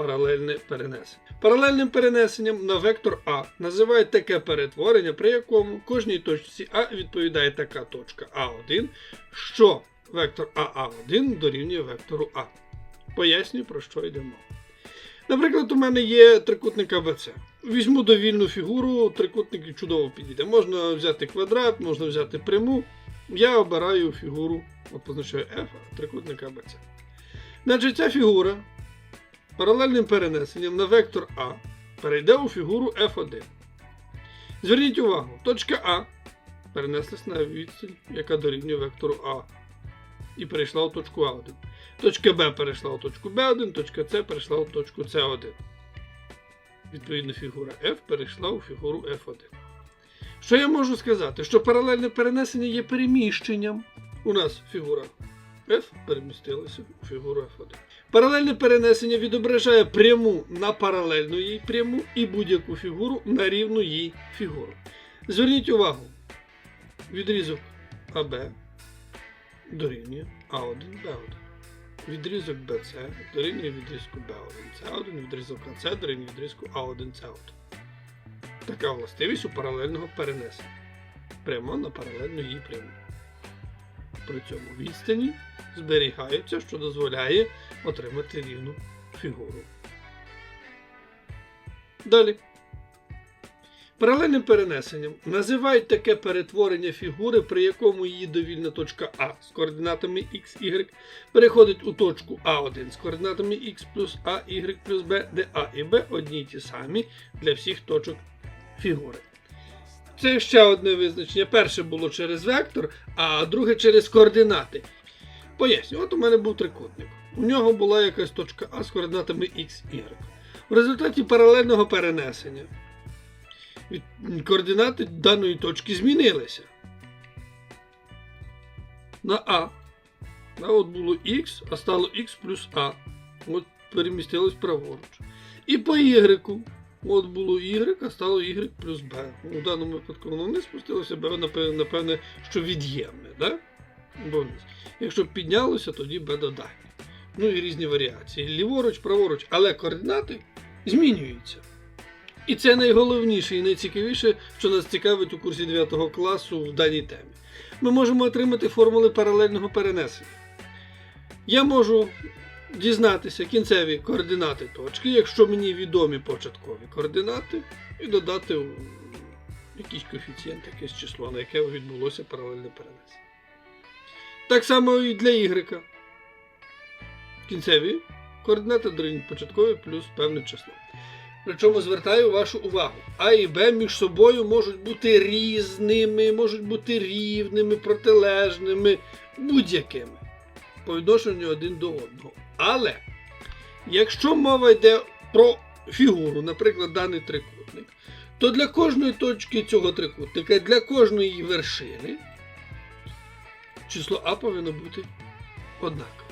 паралельне перенесення. Паралельним перенесенням на вектор А називають таке перетворення, при якому кожній точці А відповідає така точка А1, що вектор АА1 дорівнює вектору А. Пояснюю, про що йде мова. Наприклад, у мене є трикутник АБЦ. Візьму довільну фігуру, трикутник чудово підійде. Можна взяти квадрат, можна взяти пряму. Я обираю фігуру, от позначаю F, трикутник АБЦ. Значить, ця фігура паралельним перенесенням на вектор А перейде у фігуру F1. Зверніть увагу, точка А перенеслась на відстань, яка дорівнює вектору А. І перейшла у точку А1. Точка Б перейшла у точку Б1, точка С перейшла у точку С1. Відповідно, фігура F перейшла у фігуру F1. Що я можу сказати? Що паралельне перенесення є переміщенням. У нас фігура F перемістилася у фігуру F1. Паралельне перенесення відображає пряму на паралельну їй пряму і будь-яку фігуру на рівну їй фігуру. Зверніть увагу, відрізок АБ дорівнює А1 Б1. Відрізок BC дорівнює відрізку B1 C1, відрізок AC дорівнює відрізку A1 C1. Така властивість у паралельного перенесення. Прямо на паралельну їй пряму. При цьому відстані зберігаються, що дозволяє отримати рівну фігуру. Далі. Паралельним перенесенням називають таке перетворення фігури, при якому її довільна точка А з координатами x, y переходить у точку А1 з координатами x плюс А, y плюс b, де А і Б одні й ті самі для всіх точок фігури. Це ще одне визначення. Перше було через вектор, а друге через координати. Поясню, от у мене був трикутник. У нього була якась точка А з координатами x, y. В результаті паралельного перенесення координати даної точки змінилися. На А. А от було Х, а стало Х плюс А. От перемістилось праворуч. І по Y. От було Y, а стало Y плюс Б. У даному випадку воно вниз спустилося, Б, напевне, що від'ємне. Да? Якщо піднялося, тоді Б додатнє. Ну і різні варіації. Ліворуч, праворуч, але координати змінюються. І це найголовніше і найцікавіше, що нас цікавить у курсі 9 класу в даній темі. Ми можемо отримати формули паралельного перенесення. Я можу дізнатися кінцеві координати точки, якщо мені відомі початкові координати, і додати якийсь коефіцієнт, якесь число, на яке відбулося паралельне перенесення. Так само і для Y. Кінцеві координати дорівнюють початкові плюс певне число. Причому звертаю вашу увагу, А і Б між собою можуть бути різними, можуть бути рівними, протилежними, будь-якими по відношенню один до одного. Але якщо мова йде про фігуру, наприклад, даний трикутник, то для кожної точки цього трикутника, для кожної вершини, число А повинно бути однакове.